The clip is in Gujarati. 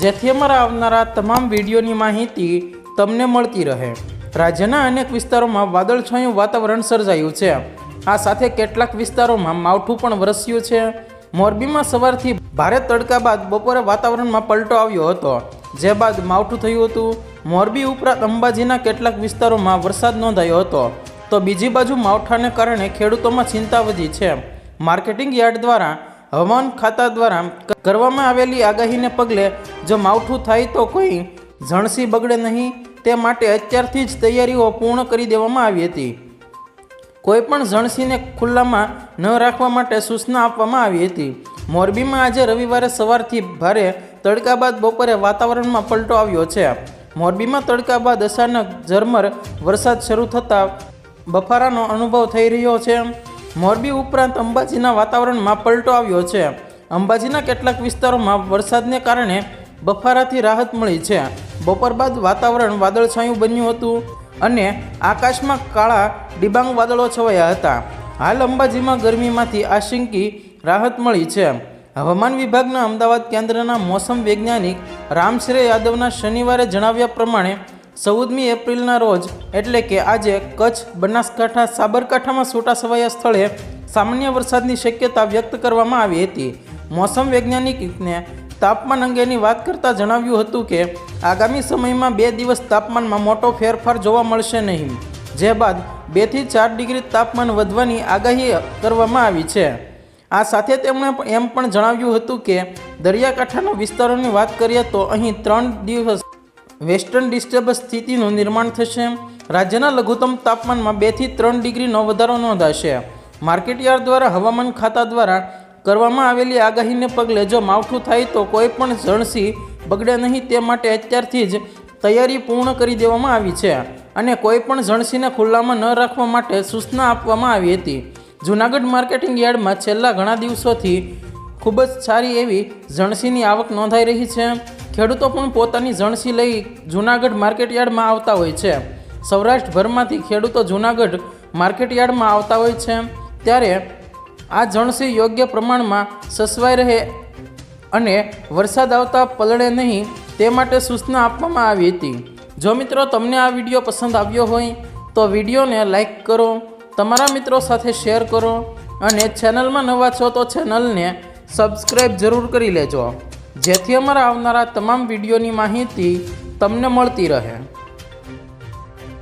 જેથી અમારા આવનારા તમામ વિડીયોની માહિતી તમને મળતી રહે. રાજ્યના અનેક વિસ્તારોમાં વાદળછાયું વાતાવરણ સર્જાયું છે. આ સાથે કેટલાક વિસ્તારોમાં માવઠું પણ વરસ્યું છે. મોરબીમાં સવારથી ભારે તડકા બાદ બપોરે વાતાવરણમાં પલટો આવ્યો હતો. જે બાદ માવઠું થયું હતું. મોરબી ઉપરાંત અંબાજીના કેટલાક વિસ્તારોમાં વરસાદ નોંધાયો હતો. તો બીજી બાજુ માવઠાને કારણે ખેડૂતોમાં ચિંતા વધી છે. માર્કેટિંગ યાર્ડ દ્વારા હવામાન ખાતા દ્વારા કરવામાં આવેલી આગાહીને પગલે જો માવઠું થાય તો કોઈ ઝણસી બગડે નહીં, તે માટે અત્યારથી જ તૈયારીઓ પૂર્ણ કરી દેવામાં આવી હતી. કોઈ પણ જણસીને ખુલ્લામાં ન રાખવા માટે સૂચના આપવામાં આવી હતી. મોરબીમાં આજે રવિવારે સવારથી ભારે તડકા બાદ બપોરે વાતાવરણમાં પલટો આવ્યો છે. મોરબીમાં તડકા બાદ અચાનક ઝરમર વરસાદ શરૂ થતાં બફારાનો અનુભવ થઈ રહ્યો છે. મોરબી ઉપરાંત અંબાજીના વાતાવરણમાં પલટો આવ્યો છે. અંબાજીના કેટલાક વિસ્તારોમાં વરસાદને કારણે બફારાથી રાહત મળી છે. બપોર બાદ વાતાવરણ વાદળછાયું બન્યું હતું અને આકાશમાં કાળા ડિબાંગ વાદળો છવાયા હતા. હાલ અંબાજીમાં ગરમીમાંથી આશંકી રાહત મળી છે. હવામાન વિભાગના અમદાવાદ કેન્દ્રના મોસમ વૈજ્ઞાનિક રામશ્રે યાદવના શનિવારે જણાવ્યા પ્રમાણે ચૌદમી એપ્રિલના રોજ, એટલે કે આજે, કચ્છ, બનાસકાંઠા, સાબરકાંઠામાં છૂટાછવાયા સ્થળે સામાન્ય વરસાદની શક્યતા વ્યક્ત કરવામાં આવી હતી. મોસમ વૈજ્ઞાનિકને તાપમાન અંગેની વાત કરતાં જણાવ્યું હતું કે, આગામી સમયમાં બે દિવસ તાપમાનમાં મોટો ફેરફાર જોવા મળશે નહીં. જે બાદ બેથી ચાર ડિગ્રી તાપમાન વધવાની આગાહી કરવામાં આવી છે. આ સાથે તેમણે એમ પણ જણાવ્યું હતું કે, દરિયાકાંઠાના વિસ્તારોની વાત કરીએ તો અહીં ત્રણ દિવસ વેસ્ટર્ન ડિસ્ટર્બન્સ સ્થિતિનું નિર્માણ થશે. રાજ્યના લઘુત્તમ તાપમાનમાં બેથી ત્રણ ડિગ્રીનો વધારો નોંધાશે. માર્કેટયાર્ડ દ્વારા હવામાન ખાતા દ્વારા કરવામાં આવેલી આગાહીને પગલે જો માવઠું થાય તો કોઈ પણ જણસી બગડે નહીં તે માટે અત્યારથી જ તૈયારી પૂર્ણ કરી દેવામાં આવી છે. અને કોઈ પણ જણસીને ખુલ્લામાં ન રાખવા માટે સૂચના આપવામાં આવી હતી. જૂનાગઢ માર્કેટિંગ યાર્ડમાં છેલ્લા ઘણા દિવસોથી ખૂબ જ સારી એવી જણસીની આવક નોંધાઈ રહી છે. ખેડૂતો પણ પોતાની જણસી લઈ જૂનાગઢ માર્કેટ યાર્ડમાં આવતા હોય છે. સૌરાષ્ટ્રભરમાંથી ખેડૂતો જૂનાગઢ માર્કેટ યાર્ડમાં આવતા હોય છે. ત્યારે આ જણસી યોગ્ય પ્રમાણમાં સસવાઈ રહે અને વરસાદ આવતા પલળે નહીં તે માટે સૂચના આપવામાં આવી હતી. જો મિત્રો તમને આ વીડિયો પસંદ આવ્યો હોય, તો વિડીયોને લાઈક કરો, તમારા મિત્રો સાથે શેર કરો અને ચેનલમાં નવા છો તો ચેનલને સબસ્ક્રાઈબ જરૂર કરી લેજો. જેથી અમારા આવનારા તમામ વિડીયોની માહિતી તમને મળતી રહે.